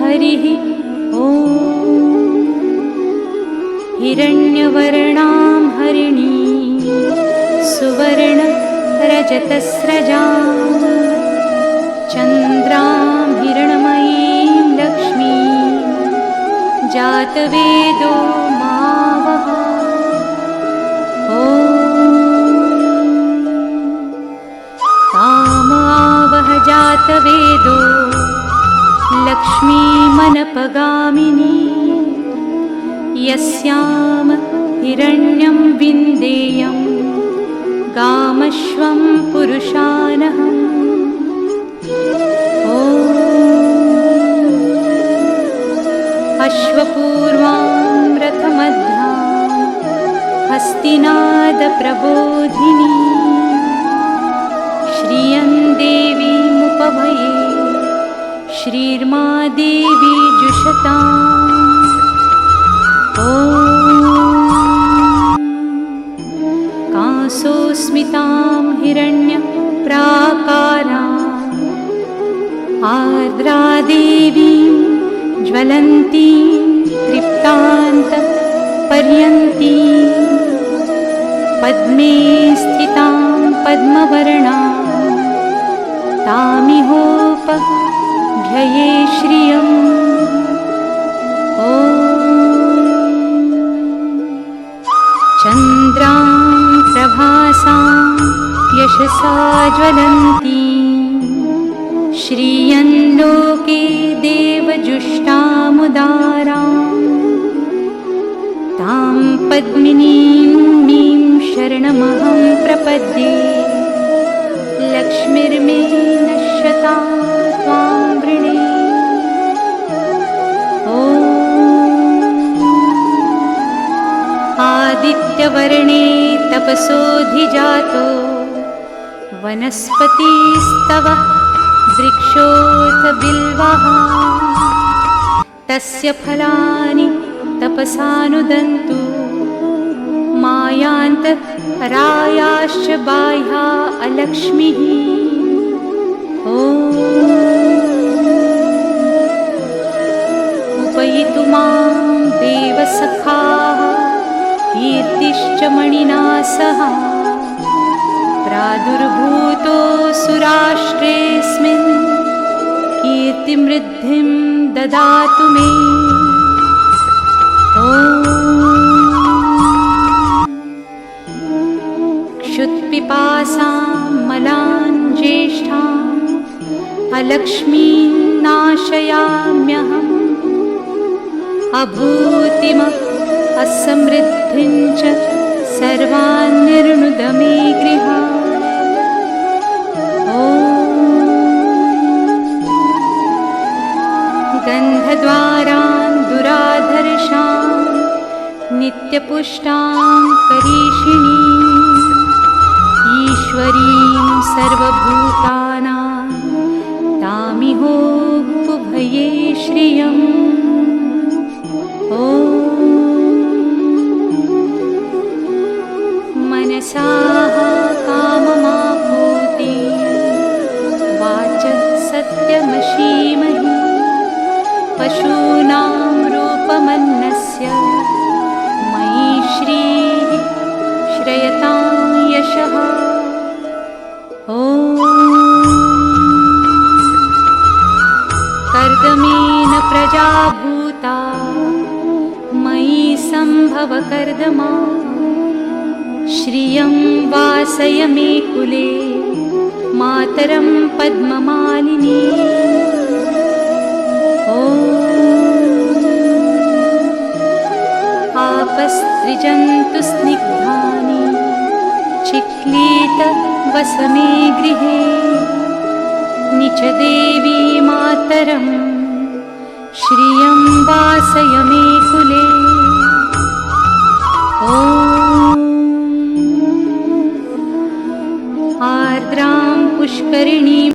हरिः ॐ हिरण्यवर्णां हरिणी सुवर्णरजतस्रजां चन्द्रां हिरणमयीं लक्ष्मी जातवेदो जातवेदो लक्ष्मीमनपगामिनी। यस्यां हिरण्यं विन्देयं। गामश्वं पुरुषानहम् अश्वपूर्वां रथमध्यां हस्तिनादप्रबोधिनी। श्रियं देवीमुपभये श्रीर्मा देवी जुषताम्। ॐ कासोस्मितां हिरण्यप्राकाराम्। आर्द्रादेवीं ज्वलन्तीं तृप्तान्तपर्यन्ती। पद्मे स्थितां पद्मवर्णां तामिहोपभ्यये श्रियम्। ॐ चन्द्रां प्रभासां यशसा ज्वलन्ती। श्रियं लोके देवजुष्टामुदाराम् तां पद्मिनीं शरणमहं प्रपद्ये आदित्यवर्णे तपसोऽधिजातो। वनस्पतिस्तव वृक्षोऽथ बिल्वः तस्य फलानि तपसानुदन्तु। मायान्तरायाश्च बाह्या अलक्ष्मिः। ॐ मणिना सह। प्रादुर्भूतोऽसुराष्ट्रेऽस्मिन् कीर्तिमृद्धिं ददातु मे। क्षुत्पिपासां मलान् ज्येष्ठाम् अलक्ष्मीं नाशयाम्यहम्। अभूतिम असमृद्धिं च सर्वान् निर्णुद मे गृहात् ॐ गन्धद्वारान् दुराधर्षान् नित्यपुष्टां करीषिणीम् प्रजाभूता मयि सम्भव कर्दमा श्रियं वासय मे कुले मातरं पद्ममालिनी आपस्त्रिजन्तु स्निग्धानि चिक्लीत वस मे गृहे। निच देवी मातरं श्रियं वासय